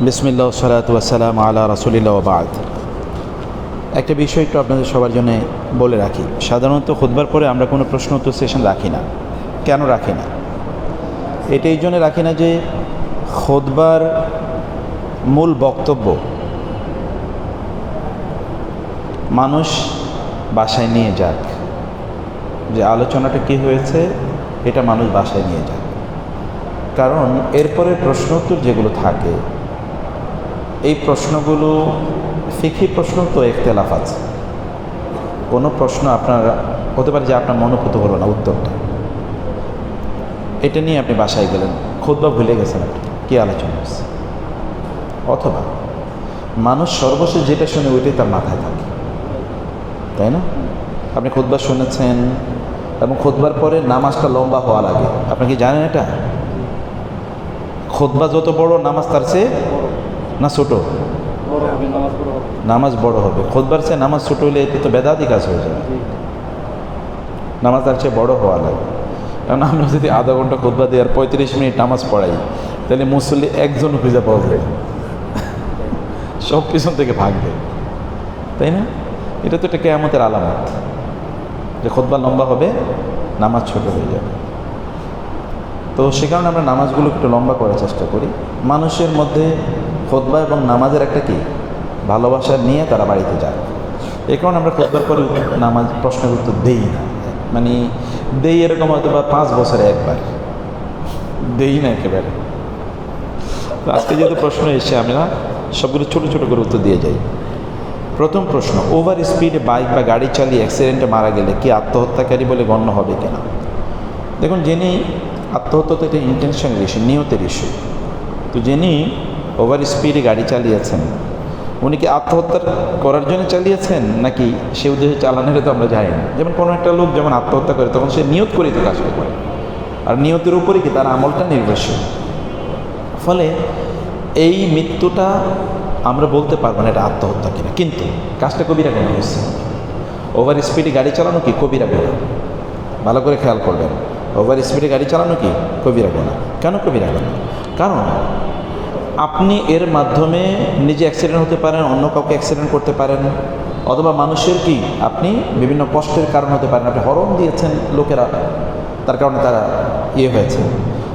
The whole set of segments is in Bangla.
বিসমিল্লা সালাত ওয়াসালাম আলা রাসুলিল্লাহ বাদ। একটা বিষয় একটু আপনাদের সবার জন্য বলে রাখি। সাধারণত খুদবার পরে আমরা কোনো প্রশ্ন উত্তর সেশন রাখি না। কেন রাখি না? এটা এই জন্য রাখি না যে খোদবার মূল বক্তব্য মানুষ বাসায় নিয়ে যাক। যে আলোচনাটা কী হয়েছে, এটা মানুষ বাসায় নিয়ে যাক। কারণ এরপরে প্রশ্নোত্তর যেগুলো থাকে, এই প্রশ্নগুলো ফিকি প্রশ্ন তো একতেলাফ আছে। কোনো প্রশ্ন আপনার, হতে পারে যে আপনার মনোভূত হলো না উত্তরটা এটা নিয়ে আপনি বাসায় গেলেন খুদ ভুলে গেছেন আপনি, কী আলোচনা হচ্ছে অথবা মানুষ সর্বশেষ যেটা শুনে ওইটাই তার মাথায় থাকে। তাই না? আপনি খুদবা শুনেছেন এবং খুদবার পরে নামাজটা লম্বা হওয়া লাগে। আপনি কি জানেন এটা? খুদবা যত বড়, নামাজ তার চেয়ে না ছোটো? নামাজ বড় হবে। খোদবার চেয়ে নামাজ ছোট হলে এতে তো বেদাতি কাজ হয়ে যাবে। নামাজ তার চেয়ে বড় হওয়া লাগে। কারণ আমরা যদি আধা ঘণ্টা খোদবা দিই আর পঁয়ত্রিশ মিনিট নামাজ পড়াই, তাহলে মুসল্লি একজন খুঁজে পাওয়া যাবে সব পিছন থেকে ভাগবে তাই না? এটা তো একটা কেয়ামতের আলামত। যে খোদবা লম্বা হবে, নামাজ ছোট হয়ে যাবে। তো সে কারণে আমরা নামাজগুলো একটু লম্বা করার চেষ্টা করি। মানুষের মধ্যে খোদবা এবং নামাজের একটা কি? ভালোবাসা নিয়ে তারা বাড়িতে যায়। এই কারণে আমরা খোদবার পরে নামাজ প্রশ্নের উত্তর দেই না। মানে দেই এরকম হয়তো বা পাঁচ বছরে একবার। দেই না একেবারে। আজকে যেহেতু প্রশ্ন এসে আমরা সবগুলো ছোটো ছোটো করে উত্তর দিয়ে যাই। প্রথম প্রশ্ন ওভার স্পিডে বাইক বা গাড়ি চালিয়ে অ্যাক্সিডেন্টে মারা গেলে কি আত্মহত্যাকারী বলে গণ্য হবে কিনা? দেখুন, যিনি আত্মহত্যা তো এটা ইন্টেনশনের ইস্যু নিয়তের ইস্যু তো যিনি ওভার স্পিডে গাড়ি চালিয়েছেন, উনি কি আত্মহত্যা করার জন্য চালিয়েছেন? নাকি সে উদ্দেশ্যে চালানোর তো আমরা যাই না। যেমন কোনো একটা লোক যেমন আত্মহত্যা করে, তখন সে নিয়ত করেই তো কাজটা করে। আর নিয়তের উপরে কি তার আমলটা নির্ভরশীল? ফলে এই মৃত্যুটা আমরা বলতে পারব না এটা আত্মহত্যা কিনা। কিন্তু কাজটা কবিরা কেন হয়েছে ওভার স্পিডে গাড়ি চালানো কি কবিরা গোনা ভালো করে খেয়াল করবেন। ওভার স্পিডে গাড়ি চালানো কি? কবিরা গোনা কেন কবিরা গোনা কারণ আপনি এর মাধ্যমে নিজে অ্যাক্সিডেন্ট হতে পারেন, অন্য কাউকে অ্যাক্সিডেন্ট করতে পারেন, অথবা মানুষের কি? আপনি বিভিন্ন কষ্টের কারণ হতে পারেন। আপনি হরণ দিয়েছেন লোকেরা, তার কারণে তারা ইয়ে হয়েছে।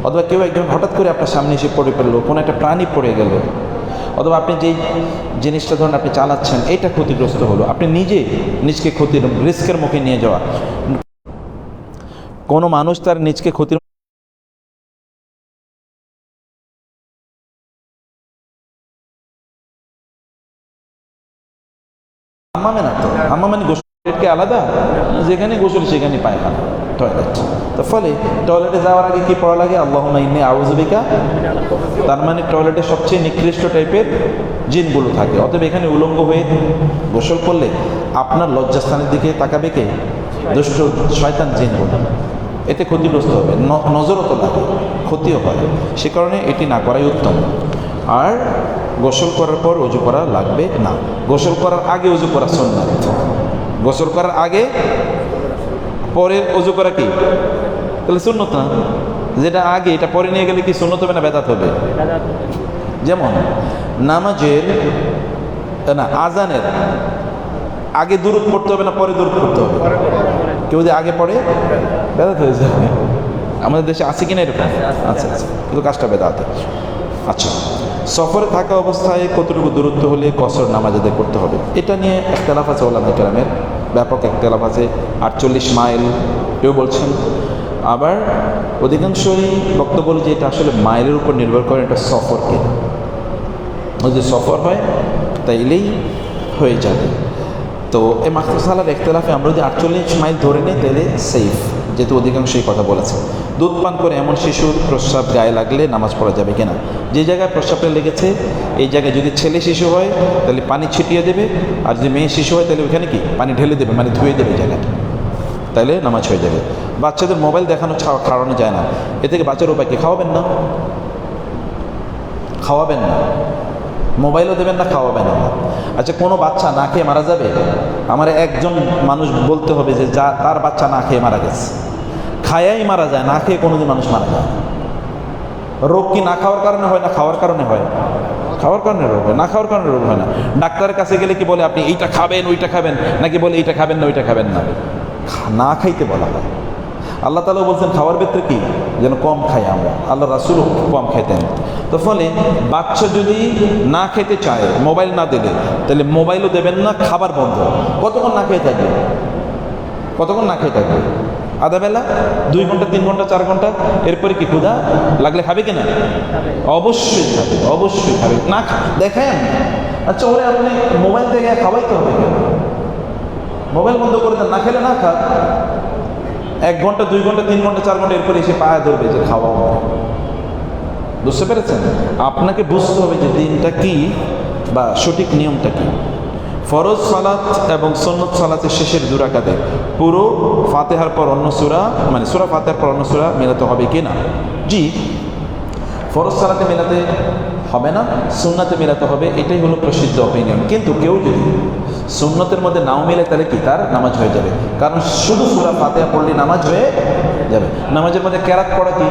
অথবা কেউ একজন হঠাৎ করে আপনার সামনে এসে পড়ে পড়ল, কোনো একটা প্রাণী পড়ে গেল, অথবা আপনি যেই জিনিসটা ধরুন আপনি চালাচ্ছেন এটা ক্ষতিগ্রস্ত হলো। আপনি নিজে নিজকে ক্ষতির রিস্কের মুখে নিয়ে যাওয়া। কোনো মানুষ তার নিজকে ক্ষতির হাম্মামে না তো। গোসলকে আলাদা, যেখানে গোসল সেখানে পায়খানা টয়লেট তো ফলে টয়লেটে যাওয়ার আগে কি পড়া লাগে? আল্লাহ ইন্নি আউজবিকা তার মানে টয়লেটে সবচেয়ে নিকৃষ্ট টাইপের জিনগুলো থাকে। অতএব এখানে উলঙ্গ হয়ে গোসল করলে আপনার লজ্জাস্থানের দিকে তাকাবে কে? দুষ্ট, শয়তান জিনগুলো এতে ক্ষতিগ্রস্ত হবে। ন- নজরও তো লাগে, ক্ষতিও হয়। সে কারণে এটি না করাই উত্তম। আর গোসল করার পর উজু করা লাগবে না। গোসল করার আগে উজু করা সন্ন্যাত গোসল করার আগে পরে উজু করা কি? তাহলে সুন্নত না? যেটা আগে, এটা পরে নিয়ে গেলে কি সুন্নত হবে না বেদাত হবে? যেমন নামাজের, না, আজানের আগে দূরত পড়তে হবে না পরে দূরত পড়তে হবে? কেউ যদি আগে পড়ে বেদাত হয়ে যাবে। আমাদের দেশে আছে কিনা এরকম আচ্ছা আচ্ছা। কিন্তু কাজটা বেদাত আচ্ছা। সফরে থাকা অবস্থায় কতটুকু দূরত্ব হলে কসর নামাজ আদায় করতে হবে? এটা নিয়ে একতলাফ আছে ওলামা কেরামের। ব্যাপক একতলাফ আছে। আটচল্লিশ মাইল। কেউ বলছেন। আবার অধিকাংশই বক্তব্য যে এটা আসলে মাইলের উপর নির্ভর করে এটা সফর কিনা যদি সফর হয় তাইলেই হয়ে যাবে। তো এই মাকসালার একতলাফে আমরা যদি আটচল্লিশ মাইল ধরে নিই, তাহলে সেফ যেহেতু অধিকাংশই কথা বলেছে। দুধ পান করে এমন শিশুর প্রস্রাব গায়ে লাগলে নামাজ পড়া যাবে কিনা? যে জায়গায় প্রস্রাবটা লেগেছে, এই জায়গায় যদি ছেলে শিশু হয়, তাহলে পানি ছিটিয়ে দেবে, আর যদি মেয়ে শিশু হয়, তাহলে ওইখানে কি? পানি ঢেলে দেবে মানে ধুয়ে দেবে জায়গাটা। তাহলে নামাজ হয়ে যাবে। বাচ্চাদের মোবাইল দেখানো ছাড়া খাওয়ানো যায় না। এ থেকে বাচ্চার উপায় কি? খাওয়াবেন না? খাওয়াবেন না। মোবাইলও দেবেন না, খাওয়াবেন না। আচ্ছা কোনো বাচ্চা না খেয়ে মারা যাবে? আমার একজন মানুষ বলতে হবে যে, যা, তার বাচ্চা না খেয়ে মারা গেছে। খায়াই মারা যায়, না খেয়ে কোনোদিন মানুষ মারা যায়। রোগ কি না খাওয়ার কারণে হয় না খাওয়ার কারণে হয়? খাওয়ার কারণে রোগ হয়, না খাওয়ার কারণে রোগ হয় না। ডাক্তারের কাছে গেলে কি বলে আপনি, এইটা খাবেন, ওইটা খাবেন? নাকি বলে, এইটা খাবেন না, ওইটা খাবেন না? না খাইতে বলা হয়। আল্লাহ তালা বলছেন, খাওয়ার ক্ষেত্রে কি? যেন কম খাই আমরা। আল্লাহ রাসুলও কম খাইতেন তো ফলে বাচ্চা যদি না খেতে চায়, মোবাইল না দিলে, তাহলে মোবাইলও দেবেন না, খাবার বন্ধ। কতক্ষণ না খেয়ে থাকবে? কতক্ষণ না খেয়ে থাকবে? আধা বেলা? দুই ঘণ্টা, তিন ঘণ্টা, চার ঘণ্টা? এরপরে কি ক্ষুধা লাগলে খাবে কিনা? অবশ্যই খাবে অবশ্যই খাবে। না দেখেন আচ্ছা ওরে আপনি মোবাইল থেকে খাওয়াইতে হবে মোবাইল বন্ধ করে দেন, না খেলে না খা। এক ঘণ্টা, দুই ঘণ্টা, তিন ঘণ্টা, চার ঘণ্টা এরপরে এসে পায়ে ধরবে যে খাওয়াও বুঝতে পেরেছেন? আপনাকে বুঝতে হবে যে দিনটা কি বা সঠিক নিয়মটা কি। ফরজ সালাত এবং সন্নত সালাতের শেষের দুরাকাতে পুরো ফাতেহার পর অন্য সুরা মানে সুরা ফাতেহার পর অন্য সুরা মেলাতে হবে কি না? জি, ফরজ সালাতে মেলাতে হবে না, সুন্নাতে মেলাতে হবে, এটাই হলো প্রসিদ্ধ অপিনিয়ন কিন্তু কেউ যদি সুন্নতের মধ্যে নাও মিলে তাহলে কি? তার নামাজ হয়ে যাবে। কারণ শুধু সুরা ফাতেহা পড়লে নামাজ হয়ে যাবে। নামাজের মধ্যে ক্যারাত পড়া কি?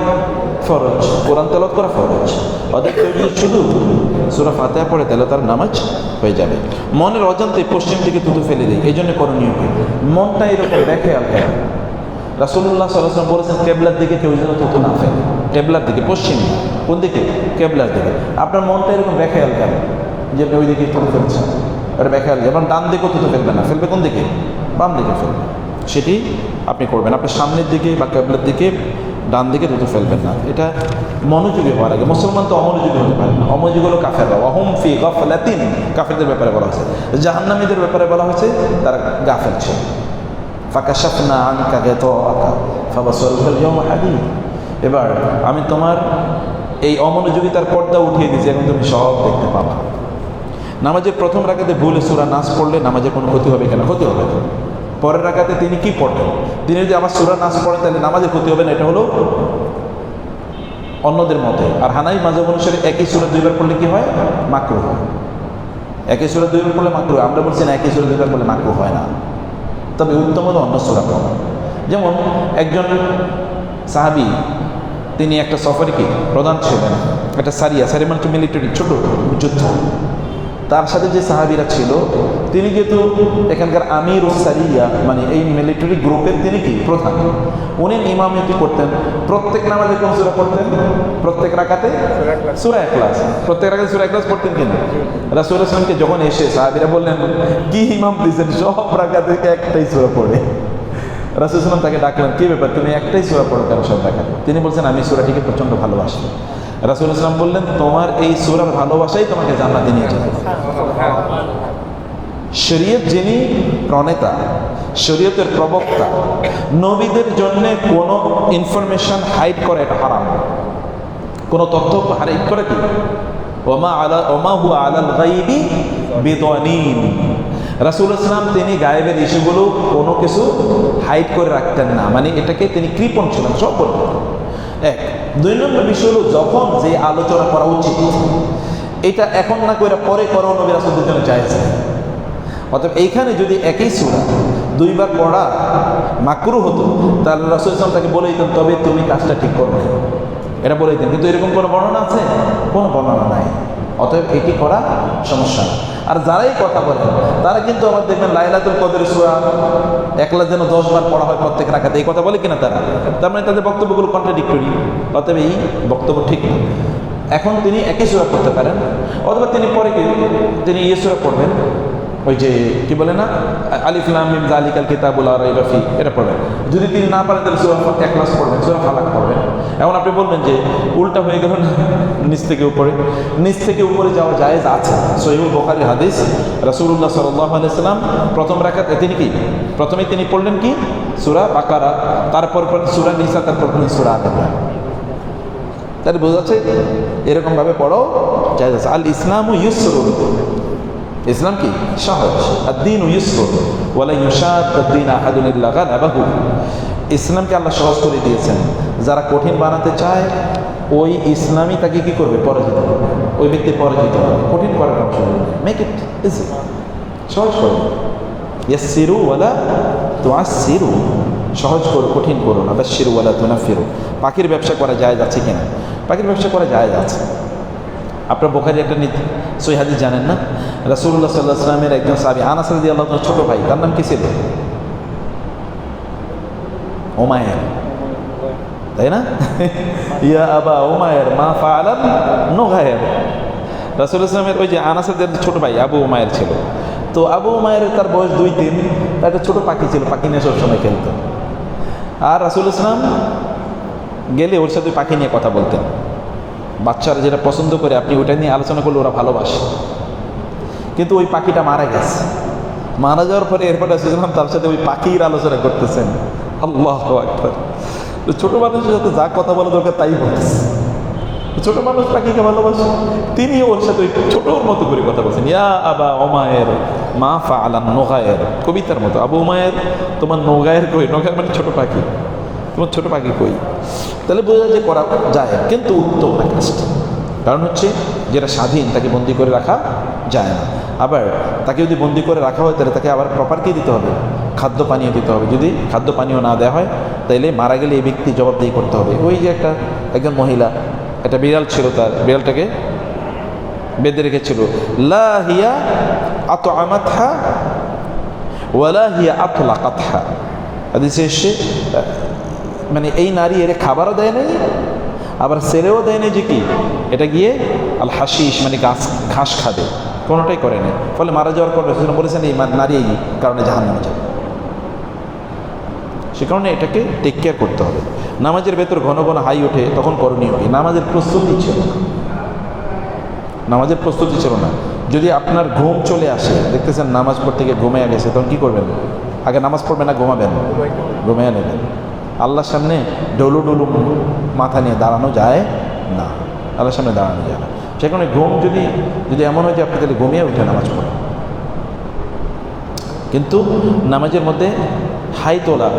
ফরজ। কোরআন তেলত করা ফরজ। অর্থাৎ কেউ যদি শুধু সুরা ফাতেহা পড়ে, তাহলে তার নামাজ হয়ে যাবে। মনের অজান্তে পশ্চিম দিকে তুতু ফেলে দেয়। এই জন্য করণীয় কি? মনটা এরকম দেখে আল্লাহ। রাসুল্লাহ সাল্লাম বলেছেন, কেবলার দিকে কেউ যেন তুতু না ফেলে। কেবলার দিকে, পশ্চিম কোন দিকে? কেবলার দিকে। আপনার মনটা এরকম বেখেয়াল কেন যে আপনি ওই দিকে তুলে ফেলছেন। এটা বেখেয়াল যেমন ডান দিকেও তুলে ফেলবে না। ফেলবে কোন দিকে? বাম দিকে ফেলবে সেটি আপনি করবেন। আপনার সামনের দিকে বা কেবলার দিকে ডান দিকে দুটো ফেলবেন না। এটা মনোযোগী হওয়ার আগে। মুসলমান তো অমনোযোগী হতে পারে না। অমনোযোগী হলো কাফেররা অহম ফি গফলাতিন। কাফেরদের ব্যাপারে বলা হয়েছে। জাহান্নামীদের ব্যাপারে বলা হয়েছে, তারা গাফেল ছিল। ফাঁকাশাফনা আনকা গেত আকা ফাবাসরুকাল ইয়াউমা হাদিদ। এবার আমি তোমার এই অমনোযোগিতার পর্দা উঠিয়ে দিয়েছি। এখন তুমি সব দেখতে পাবা। নামাজের প্রথম রাখাতে ভুলে সুরা নাচ পড়লে নামাজের কোনো ক্ষতি হবে কেন? ক্ষতি হবে। পরের রাখাতে তিনি কি পড়বেন তিনি যদি আবার সুরা নাচ পড়েন তাহলে নামাজের ক্ষতি হবে না? এটা হলো অন্যদের মতে। আর হানাই মাঝে অনুসারে একই সুরা দুইবার পড়লে কি হয়? মাকরু হয়। একই সুরা দুইবার পড়লে মাকরু। আমরা বলছি না একই সুরা দুইবার পড়লে মাকরু হয় না। তবে উত্তম হলো অন্য সুরা পড়া। যেমন একজন সাহাবি, তিনি একটা সফরে কি? প্রধান ছিলেন। একটা সারিয়া সারি মানে মিলিটারি ছোট, যুদ্ধ। তার সাথে যে সাহাবিরা ছিল, তিনি যেহেতু এখানকার আমির সারিয়া মানে এই মিলিটারি গ্রুপের তিনি কি? প্রধান। উনি ইমামিয়তি করতেন। প্রত্যেক নামাজে কোন সুরা পড়তেন? প্রত্যেক রাকাতে সুরা ক্লাস প্রত্যেক রাকাতে সুরা ক্লাস পড়তেন কিনা? রাসুল আসলামকে যখন এসে সাহাবিরা বললেন, কি ইমাম দিয়েছেন সব রাকাতে একটাই সুরা পড়ে। রাসুলাম তাকে ডাকলেন, কি ব্যাপার? তুমি একটাই সুরা পড়ো কেন সব দেখাতে তিনি বলছেন, আমি সুরাটিকে প্রচণ্ড ভালোবাসি। রাসুল ইসলাম বললেন, তোমার এই সুরার ভালোবাসাই তোমাকে জান্নাতে নিয়ে যাবে। শরীয়ত যিনি প্রণেতা, শরীয়তের প্রবক্তা, নবীদের জন্য কোনো ইনফরমেশন হাইড করে এটা হারাম। কোনো তথ্য হাইড করে কি? ওমা আলা, ওমা হু আলাল গাইবি রাসুল ইসলাম তিনি গায়েবের ইস্যুগুলো কোনো কিছু হাইড করে রাখতেন না। মানে এটাকে তিনি কৃপণ ছিলেন, সব বলতেন। এক। দুই নম্বর বিষয় হলো যখন যে আলোচনা করা উচিত, এটা এখন না করে পরে করো নবী রাসুলদের জন্য চাইছে অতএব এইখানে যদি একই সুরা দুইবার পড়া মাকরু হতো, তাহলে রাসুল ইসলাম তাকে বলে দিতেন, তবে তুমি কাজটা ঠিক করবে এটা বলে দিতেন। কিন্তু এরকম কোনো বর্ণনা আছে? কোনো বর্ণনা নাই। অতএব এটি করা সমস্যা আর যারাই কথা বলে, তারা কিন্তু আমার দেখবেন লাইলাতুল কদের সুরা একলা যেন দশবার পড়া হয় প্রত্যেক রাখাতে এই কথা বলে কিনা তারা? তার মানে তাদের বক্তব্যগুলো কন্ট্রাডিক্টরি অতএব এই বক্তব্য ঠিক না। এখন তিনি একই সুরা পড়তে পারেন, অথবা তিনি পরে তিনি ইয়ে সুরা পড়বেন। ওই যে, কি বলে না? আলিফ, লাম, মিম জালিকাল কিতাবুল আর রফি এটা পড়বেন। যদি তিনি না পারেন, তাহলে সুরা এক ক্লাস পড়বেন, সুরা ফালাক পড়বেন। এখন আপনি বলবেন যে, উল্টা হয়ে গেল না? নিচ থেকে উপরে। নিচ থেকে উপরে যাওয়া জায়েজ আছে। সহিউল বোখারি হাদিস, রাসূলুল্লাহ সাল্লাল্লাহু আলাইহি সাল্লাম প্রথম রাকাতে তিনি কি? প্রথমে তিনি পড়লেন কি? সুরা বাকারা। তারপর সূরা নিসা, তারপর সূরা আদম তাহলে বোঝা যাচ্ছে, এরকমভাবে পড়ো জায়েজ আছে। আল ইসলামু ইউসরুল ইসলাম কি? সহজ। আর দিন ইউসফুল ওয়ালা ইউসাদ দিন আহাদুল্লাহ গালাবাহু। ইসলামকে আল্লাহ সহজ করে দিয়েছেন। যারা কঠিন বানাতে চায়, ওই ইসলামই তাকে কি করবে? পরাজিত করবে। ওই ব্যক্তি পরাজিত হবে। কঠিন করার অংশ মেক ইট ইজি সহজ করবে ইয়াসিরু ওয়ালা তুয়াসিরু সহজ করো, কঠিন করো না। বাসিরু ওয়ালা তুনাফিরু। পাখির ব্যবসা করা যায় যাচ্ছে কিনা? পাখির ব্যবসা করা যায় আছে। আপনার বোখারি একটা নীতি। সই হাদিস জানেন না? রাসুল্লাহ সাল্লাহ সাল্লামের একজন সাবি আনাস রাদি আল্লাহ ছোট ভাই, তার নাম কি ছিল? ওমায়ের তাই না? ইয়া আবা ওমায়ের মা ফালান নোঘায়ের রাসুল ইসলামের ওই যে আনাসের ছোট ভাই আবু ওমায়ের ছিল। তো আবু ওমায়ের তার বয়স দুই তিন তার একটা ছোট পাখি ছিল, পাখি নিয়ে সবসময় খেলতো। আর রাসুল ইসলাম গেলে ওর সাথে পাখি নিয়ে কথা বলতেন। বাচ্চারা যেটা পছন্দ করে, আপনি ওইটা নিয়ে আলোচনা করলে ওরা ভালোবাসে। কিন্তু ওই পাখিটা মারা গেছে। মারা যাওয়ার পরে এরপরে রাসুলাম তার সাথে ওই পাখির আলোচনা করতেছেন। আল্লাহ একবার ছোটো মানুষের সাথে যা কথা বলা দরকার তাই বলতেছে। ছোট মানুষ পাখিকে ভালোবাসে, তিনি ওর সাথে ওই ছোটোর মতো করে কথা বলছেন। ইয়া আবা ওমায়ের মা ফা আলান নোগায়ের। কবিতার মতো, আবু উমায়ের, তোমার নোগায়ের কই? নোগায়ের মানে ছোট পাখি। তোমার ছোট পাখি কই? তাহলে বোঝা যায় যে করা যায়, কিন্তু উত্তম না কাজটা কারণ হচ্ছে, যেটা স্বাধীন, তাকে বন্দি করে রাখা যায় না। আবার তাকে যদি বন্দি করে রাখা হয়, তাহলে তাকে আবার প্রপার কি দিতে হবে? খাদ্য পানীয় দিতে হবে। যদি খাদ্য পানীয় না দেওয়া হয়, তাইলে মারা গেলে এই ব্যক্তি জবাবদিহি করতে হবে। ওই যে একটা, একজন মহিলা, একটা বিড়াল ছিল তার, বিড়ালটাকে বেঁধে রেখেছিল। লা হিয়া আত আমাথা ওয়ালা আতলা কাথা হাদিসে এসে মানে এই নারী এর খাবারও দেয় নাই, আবার ছেলেও দেয় নাই যে কি? এটা গিয়ে আল হাসিস মানে গাছ, ঘাস খাবে। কোনোটাই করে নাই। ফলে মারা যাওয়ার পর বলেছেন, এই নারী কারণে জাহান নামে যাবে। সে কারণে এটাকে টেক কেয়ার করতে হবে। নামাজের ভেতর ঘন ঘন হাই ওঠে, তখন করণীয় কি? নামাজের প্রস্তুতি ছিল না। নামাজের প্রস্তুতি ছিল না। যদি আপনার ঘুম চলে আসে, দেখতেছেন নামাজ পড়তে গিয়ে ঘুমিয়ে গেছে, তখন কী করবেন? আগে নামাজ পড়বেন না, ঘুমাবেন? ঘুমিয়ে নেবেন। আল্লাহর সামনে ডলু ডলু মাথা নিয়ে দাঁড়ানো যায় না। আল্লাহর সামনে দাঁড়ানো যায় না। সে কারণে ঘুম যদি যদি এমন হয় যে আপনি তাহলে ঘুমিয়ে উঠে নামাজ পড়েন। কিন্তু নামাজের মধ্যে হাই তোলা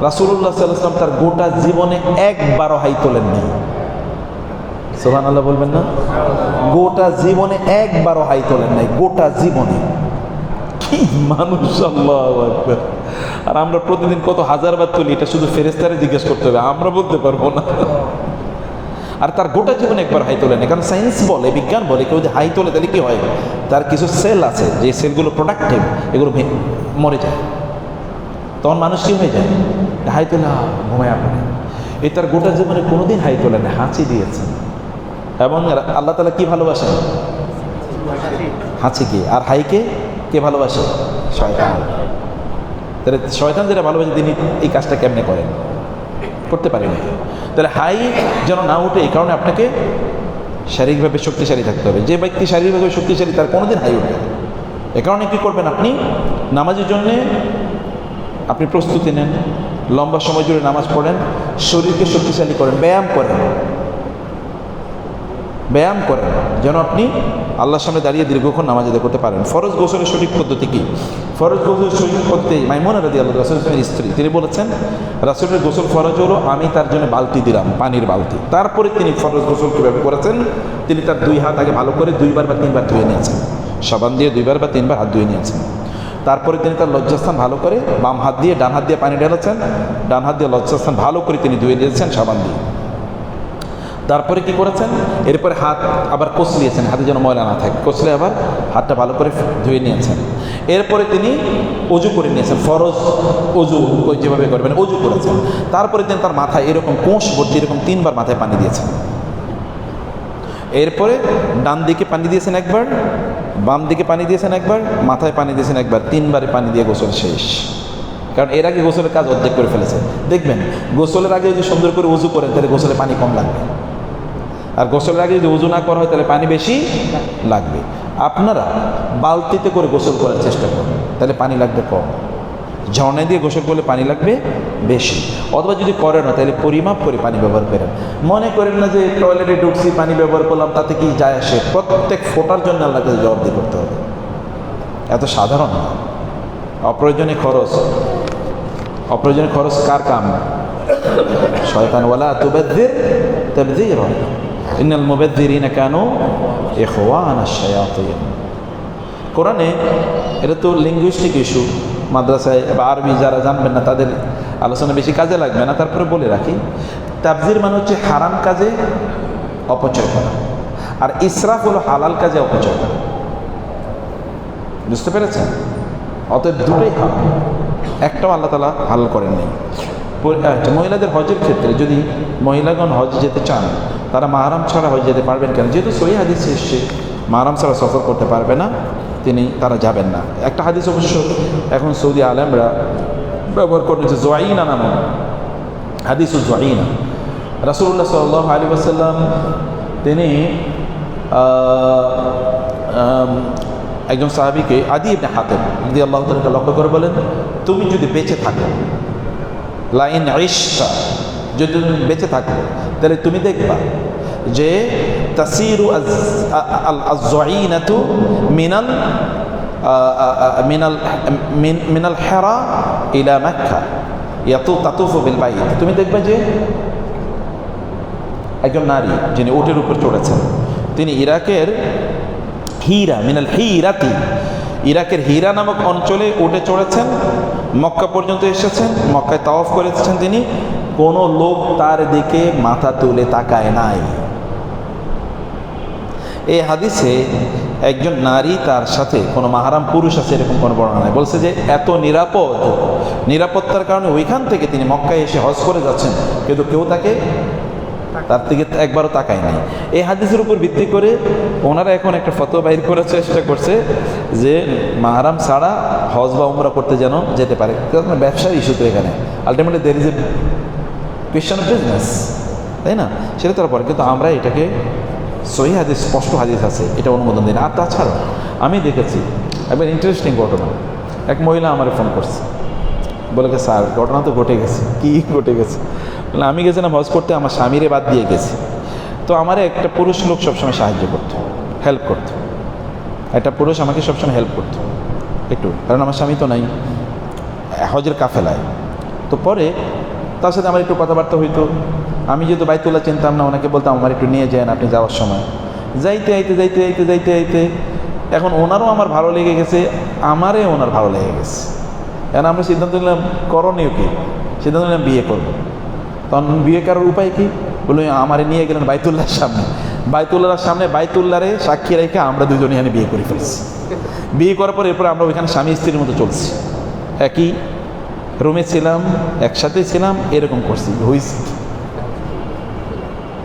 রাসুল্লাহ সাল্লাম তার গোটা জীবনে একবারও হাই তোলেন নেই। সোহান আল্লাহ বলবেন না? গোটা জীবনে একবারও হাই তোলেন নাই, গোটা জীবনে। কি মানুষ, আল্লাহ আকবার। আর আমরা প্রতিদিন কত হাজার বার তুলি, এটা শুধু ফেরেস্তারে জিজ্ঞেস করতে হবে, আমরা বলতে পারব না। আর তার গোটা জীবনে একবার হাই তোলে না কারণ সায়েন্স বলে, বিজ্ঞান বলে, কেউ যদি হাই তোলে তাহলে কি হয়? তার কিছু সেল আছে, যে সেলগুলো প্রোডাক্টিভ এগুলো মরে যায়। তখন মানুষ কি হয়ে যায়? হাই তোলে ঘুমায় আপনি। এই তার গোটা জীবনে কোনোদিন হাই তোলে না, হাঁচি দিয়েছে। এবং আল্লাহ তালা কি ভালোবাসেন? হাঁচি কি আর হাইকে কে ভালোবাসে? শয়তান। তাহলে শয়তান যেটা ভালোবাসে তিনি এই কাজটা কেমনে করেন? করতে পারেন। তাহলে হাই যেন না উঠে এই কারণে আপনাকে শারীরিকভাবে শক্তিশালী থাকতে হবে। যে ব্যক্তি শারীরিকভাবে শক্তিশালী, তার কোনোদিন হাই উঠবে না। এ কারণে কী করবেন আপনি? নামাজের জন্যে আপনি প্রস্তুতি নেন, লম্বা সময় জুড়ে নামাজ পড়েন, শরীরকে শক্তিশালী করেন, ব্যায়াম করেন। ব্যায়াম করেন, যেন আপনি আল্লাহর সামনে দাঁড়িয়ে দীর্ঘক্ষণ নামাজ আদায় করতে পারেন। ফরজ গোসলের সঠিক পদ্ধতি কী? ফরজ গোসলের সঠিক পদ্ধতি মাইমোনা রাদি আল্লাহ রাসুল ইসলামের স্ত্রী। তিনি বলেছেন, রাসুলের গোসল ফরজ হলো, আমি তার জন্য বালতি দিলাম, পানির বালতি। তারপরে তিনি ফরজ গোসল কীভাবে করেছেন? তিনি তার দুই হাত আগে ভালো করে দুইবার বা তিনবার ধুয়ে নিয়েছেন। সাবান দিয়ে দুইবার বা তিনবার হাত ধুয়ে নিয়েছেন। তারপরে তিনি তার লজ্জাস্থান ভালো করে বাম হাত দিয়ে ডান হাত দিয়ে পানি ঢেলেছেন। ডান হাত দিয়ে লজ্জাস্থান ভালো করে তিনি ধুয়ে দিয়েছেন সাবান দিয়ে। তারপরে কি করেছেন? এরপরে হাত আবার কষলিয়েছেন হাতে যেন ময়লা না থাকে। কষলে আবার হাতটা ভালো করে ধুয়ে নিয়েছেন। এরপরে তিনি অজু করে নিয়েছেন, ফরজ অজু যেভাবে করবেন, অজু করেছেন। তারপরে তিনি তার মাথায় এরকম কোষ ভর্তি, এরকম তিনবার মাথায় পানি দিয়েছেন। এরপরে ডান দিকে পানি দিয়েছেন একবার, বাম দিকে পানি দিয়েছেন একবার, মাথায় পানি দিয়েছেন একবার, তিনবারে পানি দিয়ে গোসল শেষ। কারণ এর আগে গোসলের কাজ অর্ধেক করে ফেলেছে। দেখবেন, গোসলের আগে যদি সুন্দর করে উজু করেন, তাহলে গোসলে পানি কম লাগবে। আর গোসলের আগে যদি উজু না করা হয়, তাহলে পানি বেশি লাগবে। আপনারা বালতিতে করে গোসল করার চেষ্টা করুন, তাহলে পানি লাগবে কম। ঝর্ণা দিয়ে গোসল করলে পানি লাগবে বেশি। অথবা যদি করেন না, তাহলে পরিমাপ করে পানি ব্যবহার করেন। মনে করেন না যে টয়লেটে ঢুকছি, পানি ব্যবহার করলাম, তাতে কি যায় আসে? প্রত্যেক ফোটার জন্য আল্লাহকে জবাবদি করতে হবে। এত সাধারণ না। অপ্রয়োজনে খরচ। অপ্রয়োজনে খরচ কার কাম? শয়তান, ওয়ালা তুবাদ্দির তাবদীরা। ইন্নাল মুবাদ্দিরিনা কানু ইখওয়ানা শায়াতিন। কোরআনে এটা তো লিঙ্গুইস্টিক ইস্যু মাদ্রাসায় বা আরবি যারা জানবেন না, তাদের আলোচনা বেশি কাজে লাগবে না, তারপরে বলে রাখি, তাবজির মানে হচ্ছে হারাম কাজে অপচয় করা, আর ইসরাফ হলো হালাল কাজে অপচয় করা। বুঝতে পেরেছেন? অতএব দুটোই হালাল একটাও আল্লাহ তালা হালাল করেন নেই মহিলাদের হজের ক্ষেত্রে যদি মহিলাগণ হজ যেতে চান তারা মাহারাম ছাড়া হয়ে যেতে পারবেন কেন? যেহেতু সই হাদিস এসছে, মাহারাম ছাড়া সফর করতে পারবে না, তিনি, তারা যাবেন না। একটা হাদিস অবশ্য এখন সৌদি আলেমরা ব্যবহার করেন যে জোয়াইনা নামে। হাদিস জোয়াইনা। রাসুল্লাহ সাল্লাহ আলী আসাল্লাম তিনি একজন সাহাবিকে আদি ইবনে হাতেম যদি আল্লাহ তালাকে লক্ষ্য করে বলেন, তুমি যদি বেঁচে থাকো লাইন ইশটা যদি তুমি বেঁচে থাকো, তাহলে তুমি দেখবা যে তাসিরু আজ-জাইনাতু মিনাল মিনাল মিনাল হেরা ইলা মক্কা, ইয়াতু তাতুফু বিল বাইত। তুমি দেখবে যে একজন নারী যিনি উটের উপর চড়েছেন, তিনি ইরাকের হীরা, মিনাল হিরাতি, ইরাকের হীরা নামক অঞ্চলে উঠে চড়েছেন, মক্কা পর্যন্ত এসেছেন, মক্কায় তাওয়াফ করেছেন তিনি। কোনো লোক তার দিকে মাথা তুলে তাকায় নাই। এই হাদিসে একজন নারী তার সাথে, কোনো মাহারাম পুরুষ আছে এরকম কোনো বর্ণনা নাই। বলছে যে, এত নিরাপদ। নিরাপত্তার কারণে ওইখান থেকে তিনি মক্কায় এসে হজ করে যাচ্ছেন, কিন্তু কেউ তাকে তার দিকে একবারও তাকায় নাই। এই হাদিসের উপর ভিত্তি করে ওনারা এখন একটা ফটো বাইর করার চেষ্টা করছে যে, মাহারাম ছাড়া হজ বা উমরা করতে যেন যেতে পারে। ব্যবসার ইস্যু তো এখানে। Ultimately there is a question of business তাই না? সেটা তার পরে। কিন্তু আমরা এটাকে সহি হাদিস স্পষ্ট হাদিস আছে এটা অনুমোদন দিই না আর তাছাড়া আমি দেখেছি একবার ইন্টারেস্টিং ঘটনা। এক মহিলা আমার ফোন করছে। বলে গেছে স্যার ঘটনা তো ঘটে গেছে। কি ঘটে গেছে? বলে, আমি গেছিলাম হজ করতে আমার স্বামীরে বাদ দিয়ে গেছি। তো আমার একটা পুরুষ লোক সবসময় সাহায্য করতো হেল্প করতো। একটা পুরুষ আমাকে সবসময় হেল্প করতো একটু কারণ আমার স্বামী তো নাই হজের কাফেলায়। তো পরে তার সাথে আমার একটু কথাবার্তা হইতো। আমি যেহেতু বাইতুল্লাহ চিনতাম না, ওনাকে বলতাম, আমার একটু নিয়ে যান, আপনি যাওয়ার সময়। যাইতে যাইতে যাইতে যাইতে যাইতে যাইতে এখন ওনারও আমার ভালো লেগে গেছে, আমারে ওনার ভালো লেগে গেছে। এখন আমরা সিদ্ধান্ত নিলাম, করণীয় কি? সিদ্ধান্ত নিলাম, বিয়ে করব। তখন বিয়ে করার উপায় কি? বলল, আমারে নিয়ে গেলেন বাইতুল্লাহর সামনে। বাইতুল্লাহর সামনে বাইতুল্লাহরে সাক্ষী রেখে আমরা দুজনে এখানে বিয়ে করে ফেলছি। বিয়ে করার পর এরপর আমরা ওইখানে স্বামী স্ত্রীর মতো চলছি। একই রুমে ছিলাম, একসাথে ছিলাম, এরকম করছি। হইছি।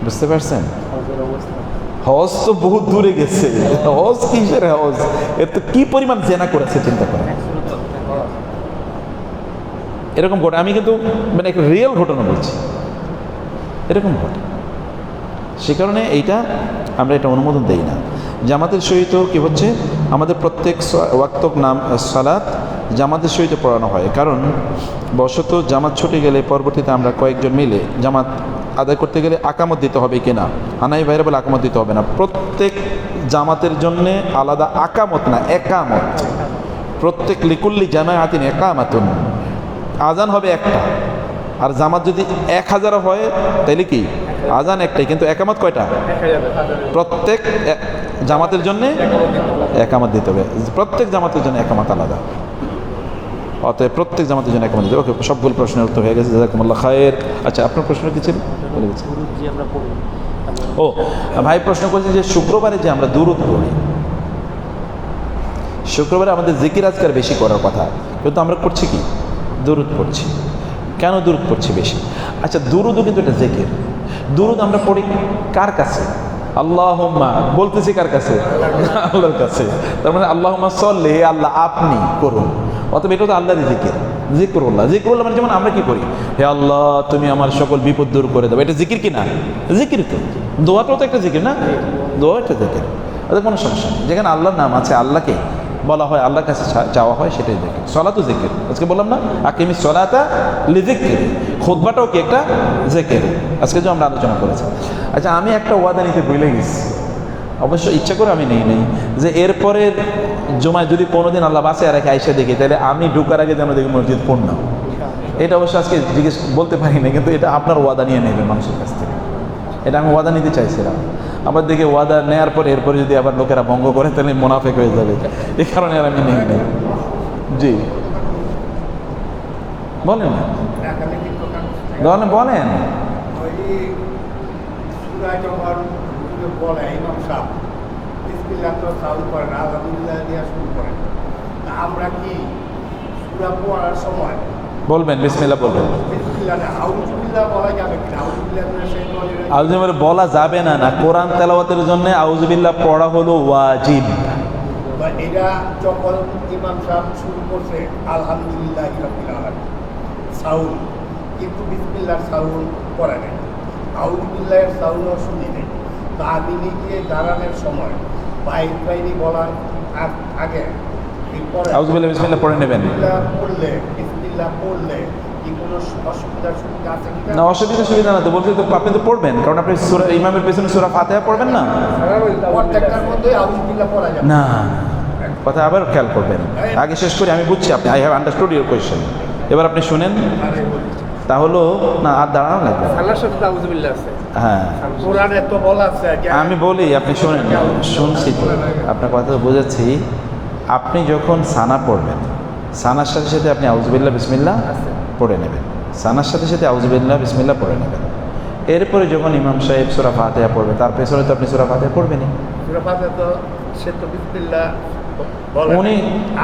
বুঝতে পারছেন? হজ তো বহুত দূরে গেছে। হজ কিসের হজ? এর তো কি পরিমাণ জেনা করেছে, চিন্তা করেন। এরকম ঘটে। আমি কিন্তু মানে একটা রিয়েল ঘটনা বলছি। এরকম ঘটে। সে কারণে এইটা আমরা এটা অনুমোদন দেই না। জামাতের সহিত কি হচ্ছে? আমাদের প্রত্যেক ওয়াক্তব নাম সালাত জামাতের সহিত পড়ানো হয়। কারণ বশত জামাত ছুটে গেলে পরবর্তীতে আমরা কয়েকজন মিলে জামাত আদায় করতে গেলে আকামত দিতে হবে কিনা আনাই বাইরে বলে আকামত দিতে হবে না। প্রত্যেক জামাতের জন্যে আলাদা আকামত না, একামত। প্রত্যেক লিকুল্লি জামায়াতিন একামাতুন। আজান হবে একটা। আর জামাত যদি এক হাজারও হয়, তাইলে কি? আজান একটাই। কিন্তু একামত কয়টা? প্রত্যেক জামাতের জন্যে একামত দিতে হবে। প্রত্যেক জামাতের জন্য একামত আলাদা। অতএব প্রত্যেক জামাতের জন্য একামত ওকে সবগুলো প্রশ্নের উত্তর হয়ে গেছে জাজাকুমুল্লাহ খায়ের। আচ্ছা আপনার প্রশ্ন কি ছিল? বলে গেছি ও ভাই প্রশ্ন করছে যে শুক্রবারে যে আমরা দূরত পড়ি শুক্রবারে আমাদের জিকির আজকার বেশি করার কথা কিন্তু আমরা করছি কি? দূরত পড়ছি। কেন দূরত পড়ছি বেশি? আচ্ছা দুরুদও কিন্তু এটা জেকের। দুরুদ আমরা পড়ি কার কাছে? আল্লাহ বলতেছি কার কাছে? আল্লাহর কাছে। তার মানে আল্লাহ সল্লে আল্লাহ আপনি করুন। অতএব এটা তো আল্লাহরই জিকির। জিক্রুল্লাহ। জিক্রুল্লাহ মানে যেমন আমরা কি করি? হে আল্লাহ, তুমি আমার সকল বিপদ দূর করে দেবো এটা জিকির কি না জিকির তো। দোয়াটাও তো একটা জিকির না? দোয়া একটা জিকির। ওদের কোনো সমস্যা নেই। যেখানে আল্লাহর নাম আছে, আল্লাহকে বলা হয়, আল্লাহর কাছে চাওয়া হয়, সেটাই জিকির। সলা তো জিকির। আজকে বললাম না? আকিমি সলাতা লিজিকির। খোদবাটাও কি একটা জেকের? আজকে যে আমরা আলোচনা করেছি। আচ্ছা আমি একটা ওয়াদা নিতে ভুলে গেছি। অবশ্য ইচ্ছা করে আমি নেই নেই। যে এরপরে জমায় যদি কোনোদিন আল্লাহ বাসে আর আইসা দেখি, তাহলে আমি ঢুকার আগে যেন দেখি মসজিদ পূর্ণ। এটা অবশ্য আজকে জিজ্ঞেস বলতে পারি না, কিন্তু এটা আপনার ওয়াদা নিয়ে নেবে মানুষের কাছ থেকে। এটা আমি ওয়াদা নিতে চাইছিলাম। আবার দেখে ওয়াদা নেওয়ার পর, এরপরে যদি আবার লোকেরা ভঙ্গ করে, তাহলে মোনাফেক হয়ে যাবে। এই কারণে আর আমি নেই। জি। বলেন বলেন বলেন। বিসমিল্লাহ তো সাউন্ড করে না আলহামদুলিল্লাহ দিয়ে শুরু করে তা আমরা কি সুরা পড়ার সময় বলবেন বিসমিল্লাহ বলবেন। আউজুবিল্লাহ বলা যাবে কিনা? মানে আউজুবিল্লাহ বলা যাবে না না কোরআন তেলাওয়াতের জন্য আউজুবিল্লাহ পড়া হলো ওয়াজিব। বা এরা যখন ইমাম সাহেব শুরু করছে আলহামদুলিল্লাহ সাউন্ড কিন্তু বিসমিল্লার সাউন্ড করে নেই। আউজুবিল্লাহের সাউন্ডও শুনি নেই। তো আমি নিজে দাঁড়ানোর সময় বাইক বাইনি বলার আগে এরপরে আউজুবিল্লাহ বিসমিল্লাহ পড়ে নেবেন। পড়লে বিসমিল্লাহ পড়লে কি অসুবিধা আছে না? অসুবিধা সুবিধা না তো বলছি তো আপনি তো পড়বেন কারণ আপনি সূরা ইমামের পেছনে সুরা ফাতেহা পড়বেন না? প্রত্যেকটার মধ্যে আউজুবিল্লাহ পড়া যাবে। না কথা আবার খেয়াল করবেন। আগে শেষ করি আমি বুঝছি আপনি I have understood your question এবার আপনি শুনেন। তাহলে না আর দাঁড়ানো লাগবে সাথে আছে। হ্যাঁ। আমি বলি আপনি শোনেন শুনছি তো আপনার কথা তো বুঝেছি। আপনি যখন সানা পড়বেন সানার সাথে সাথে আপনি আউজবিল্লা বিসমিল্লা পড়ে নেবেন। সানার সাথে সাথে আউজবিল্লা বিসমিল্লা পড়ে নেবেন। এরপরে যখন ইমাম সাহেব সুরা ফাতেহা পড়বে তার পেছনে তো আপনি সুরা ফাতেহা পড়বেনই। উনি-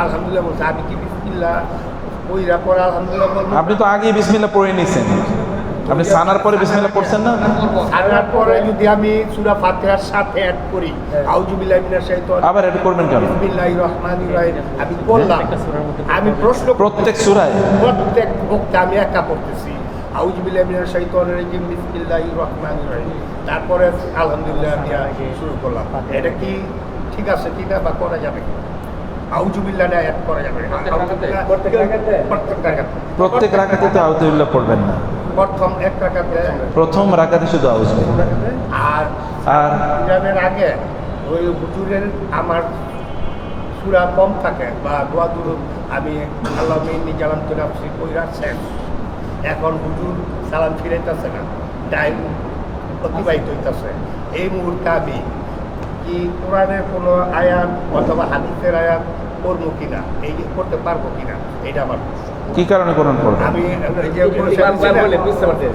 আলহামদুলিল্লাহ আপনি তো আগেই বিসমিল্লা পড়ে নিছেন। আপনি সানার পরে বিসমিল্লা পড়ছেন না? সারার পরে যদি আমি সুরা ফাতিহার সাথে অ্যাড করি আউযুবিল্লাহি মিনাশ শাইতানির আবার এটা করবেন কেন? বিসমিল্লাহির রহমানির রহিম। আমি বললাম আমি প্রশ্ন প্রত্যেক সুরায়? প্রত্যেক বক্তা আমি একা পড়তেছি। আউযুবিল্লাহি মিনাশ শাইতানির রাজিম বিসমিল্লাহির রহমানির রহিম। তারপরে আলহামদুলিল্লাহ দিয়া শুরু করলাম। এটা কি ঠিক আছে কি না বা করা যাবে অ্যাড করা প্রত্যেক রাকাতে? প্রত্যেক রাখাতে তো আউজবিল্লা পড়বেন না। প্রথম এক রাকাতে প্রথম রাখাতে শুধু আউজবিল্লা আর আর ইরানের আগে ওই হুজুরের আমার সুরা কম থাকে বা দোয়া দুরুদ আমি আল্লাহ মিন্নি জালাম তো নাফসি কইরা শেষ। এখন হুজুর সালাম ফিরাইতেছে না টাইম অতিবাহিত হইতেছে। এই মুহূর্তে আমি কি কোরআনের কোনো আয়াত অথবা হাদিসের আয়াত করব কিনা এই করতে পারব কিনা এটা আমার। কি কারণে কোরআন পড়বেন আমি এই যে বলছি বলে বুঝতে পারতেন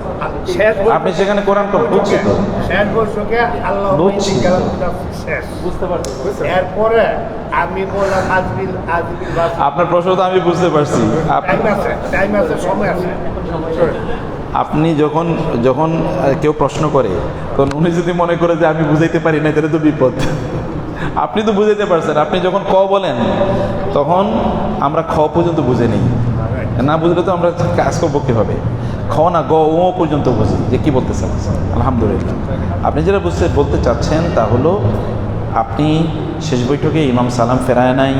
আপনি সেখানে কোরআন বুঝছি তো। বুঝছি। এরপরে আমি বললাম আজবিল আজবিল আপনার প্রশ্ন তো আমি বুঝতে পারছি। টাইম আছে সময় আছে। আপনি যখন যখন কেউ প্রশ্ন করে তখন উনি যদি মনে করে যে আমি বুঝাইতে পারি না তাহলে তো বিপদ। আপনি তো বুঝাইতে পারছেন। আপনি যখন ক বলেন তখন আমরা খ পর্যন্ত বুঝে নিই। না বুঝলে তো আমরা কাজ করব কীভাবে? খ না, গ, ও পর্যন্ত বুঝি। যে কী বলতে চাচ্ছেন আলহামদুলিল্লাহ। আপনি যেটা বুঝতে, বলতে চাচ্ছেন তা হলো, আপনি শেষ বৈঠকে ইমাম সালাম ফেরায় নাই,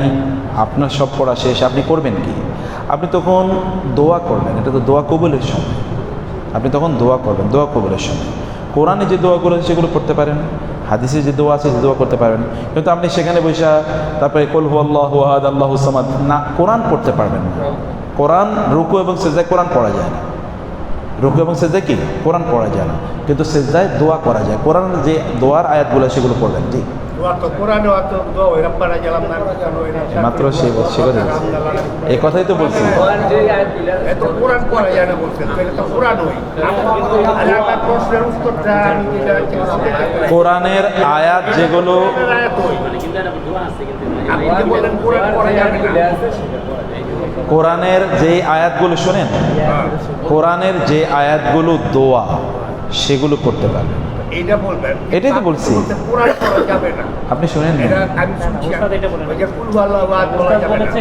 আপনার সব পড়া শেষ, আপনি করবেন কি? আপনি তখন দোয়া করবেন, এটা তো দোয়া কবুলের সময়। আপনি তখন দোয়া করবেন, দোয়া কবুলের সময়। কোরআনে যে দোয়াগুলো আছে সেগুলো করতে পারেন। হাদিসে যে দোয়া আছে, সে দোয়া করতে পারবেন কিন্তু আপনি সেখানে বসে, তারপরে কলহু আল্লাহ আল্লাহ সামাদ। না, কোরআন পড়তে পারবেন না। কোরআন রুকু এবং সেজায় কোরআন পড়া যায় না। রুকু এবং সেজায় কি? কোরআন পড়া যায় না। কিন্তু সেজায় দোয়া করা যায়। কোরআনের যে দোয়ার আয়াতগুলো সেগুলো পড়বেন কোরআনে কেন মাত্র সে সে কথা এই কথাই তো বলছি। কোরআন কোরআন কোরআন কোরআনের আয়াত যেগুলো কোরআনের যে আয়াতগুলো শোনেন কোরআনের যে আয়াতগুলো দোয়া সেগুলো করতে পারবেন এইটা বলবেন? এটাই তো বলছি।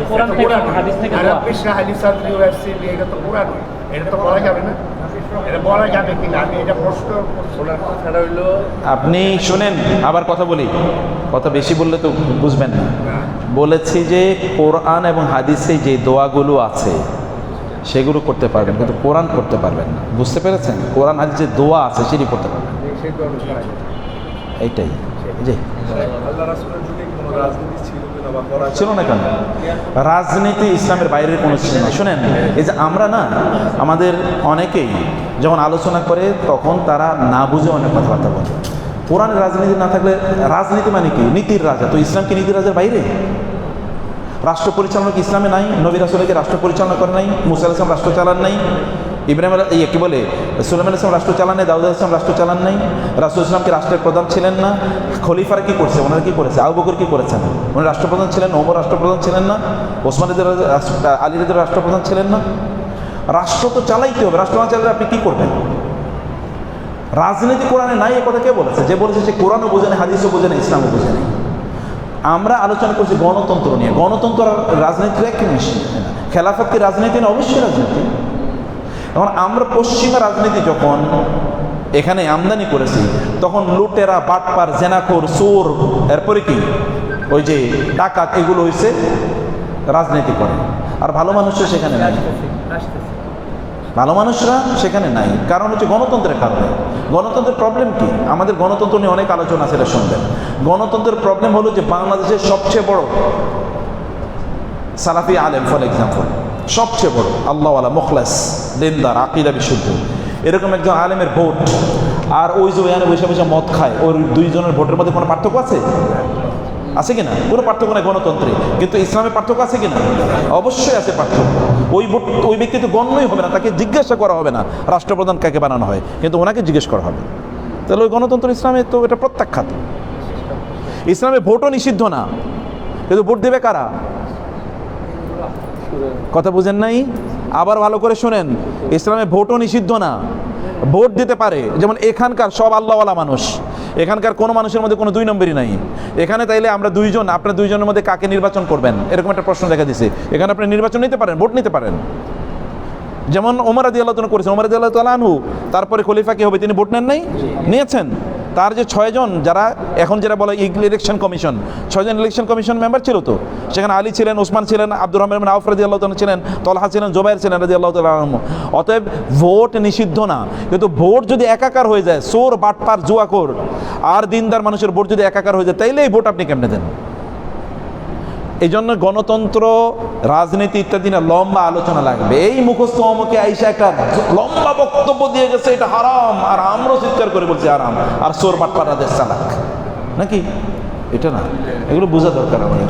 কোরআন পড়া এটা তো আপনি যাবে না। যে। আপনি শোনেন আবার কথা বলি। কথা বেশি বললে তো বুঝবেন না। বলেছি যে কোরআন এবং হাদিসে যে দোয়াগুলো আছে সেগুলো করতে পারবেন কিন্তু কোরআন করতে পারবেন না। বুঝতে পেরেছেন? কোরআন হাদিস হাদিসে দোয়া আছে সেটি করতে পারবেন এইটাই। জি। আল্লাহ রাসূলের যুগে কোনো রাজনীতি ছিল কিনা বা করা ছিল না কেন? রাজনীতি ইসলামের বাইরের কোনো ছিল না। শোনেন, এই যে আমরা না, আমাদের অনেকেই যখন আলোচনা করে, তখন তারা না বুঝে অনেক কথাবার্তা বলে। কোরআনের রাজনীতি না থাকলে রাজনীতি মানে কি? নীতির রাজা। তো ইসলাম কি নীতির রাজার বাইরে? রাষ্ট্র পরিচালনা কি ইসলামে নাই? নবী রাসুলকে রাষ্ট্র পরিচালনা করে নাই? মুসা ইসলাম রাষ্ট্র চালান নাই? ইব্রাহিম ইয়ে কি বলে? সুলাইমান ইসলাম রাষ্ট্র চালানে দাউদ ইসলাম রাষ্ট্র চালান নাই? রাসুল ইসলামকে রাষ্ট্রের প্রধান ছিলেন না? খলিফারা কি করছে? ওনারা কি করেছে? আবু বকর কি করেছেন? উনি রাষ্ট্রপ্রধান ছিলেন, ওমর রাষ্ট্রপ্রধান ছিলেন না, ওসমান আলী রাষ্ট্রপ্রধান ছিলেন না। রাষ্ট্র তো চালাইতে হবে, রাষ্ট্র না চালালে আপনি কী করবেন? রাজনীতি কোরআনে নাই, এ কথা কে বলেছে? যে বলেছে সে কোরআনও বোঝে না হাদিসও বোঝে না ইসলামও বোঝে না আমরা আলোচনা করছি গণতন্ত্র নিয়ে। গণতন্ত্র রাজনীতির একই মিশন খেলাফত কি রাজনীতি না অবশ্যই রাজনীতি? এখন আমরা পশ্চিমা রাজনীতি যখন এখানে আমদানি করেছি। তখন লুটেরা, বাটপার, জেনাখোর, চোর, এরপরে কি? ওই যে ডাকাত, এগুলো হয়েছে রাজনীতি করে। আর ভালো মানুষও সেখানে নাই। ভালো মানুষরা সেখানে নাই। কারণ হচ্ছে গণতন্ত্রের কারণে। গণতন্ত্রের প্রবলেম কি? আমাদের গণতন্ত্র নিয়ে অনেক আলোচনা সেটা শুনবেন। গণতন্ত্রের প্রবলেম হলো যে বাংলাদেশের সবচেয়ে বড় সালাফি আলেম ফর এক্সাম্পল সবচেয়ে বড়, আল্লাহওয়ালা, মোখলাস, দিনদার, আকিদা বিশুদ্ধ। এরকম একজন আলেমের ভোট। আর ওই যে ওখানে বসে বসে মদ খায় ওই দুইজনের ভোটের মধ্যে কোনো পার্থক্য আছে? আছে কিনা? কোনো পার্থক্য নেই গণতন্ত্রে। কিন্তু ইসলামের পার্থক্য আছে কিনা? অবশ্যই আছে পার্থক্য। ওই ভোট, ওই ব্যক্তি তো গণ্যই হবে না, তাকে জিজ্ঞাসা করা হবে না, রাষ্ট্রপ্রধান কাকে বানানো হয়। কিন্তু ওনাকে জিজ্ঞেস করা হবে। তাহলে ওই গণতন্ত্র ইসলামে তো এটা প্রত্যাখ্যাত। ইসলামে ভোটও নিষিদ্ধ না। কিন্তু ভোট দেবে কারা? কথা বুঝেন নাই? আবার ভালো করে শোনেন, ইসলামে ভোটও নিষিদ্ধ না। ভোট দিতে পারে, যেমন এখানকার সব আল্লাহওয়ালা মানুষ। এখানকার কোনো মানুষের মধ্যে কোনো দুই নম্বরই নাই। এখানে তাইলে আমরা দুইজন, আপনার দুইজনের মধ্যে কাকে নির্বাচন করবেন? এরকম একটা প্রশ্ন দেখা দিছে। এখানে আপনি নির্বাচন নিতে পারেন, ভোট নিতে পারেন। যেমন ওমর আদি আল্লাহ করেছেন ওমর আদি আল্লাহ আনহু, তারপরে খলিফা কি হবে, তিনি ভোট নেন নাই? নিয়েছেন। তার যে ছয়জন যারা এখন যেটা বলে ইলেকশন কমিশন ছয়জন ইলেকশন কমিশন মেম্বার ছিল তো। সেখানে আলী ছিলেন ওসমান ছিলেন, আব্দুর রহমান আউফ রাজি আল্লাহ ছিলেন, তলহা ছিলেন, জোবাইর ছিলেন রাজি আল্লাহ। অতএব ভোট নিষিদ্ধ না। কিন্তু ভোট যদি একাকার হয়ে যায় সোর বাটপার জুয়াকোর আর দিনদার মানুষের ভোট যদি একাকার হয়ে যায়, তাইলে এই ভোট আপনি কেমনে দেন? এই জন্য গণতন্ত্র রাজনীতি ইত্যাদি না লম্বা আলোচনা লাগবে। এই মুখস্থ আমাকে আইসা একটা লম্বা বক্তব্য দিয়ে গেছে এটা হারাম। আর আমরাও চিৎকার করে বলছি আরাম আর সোর বাটপাড়া দেশ চালাক। নাকি? এটা না। এগুলো বোঝা দরকার আমাদের।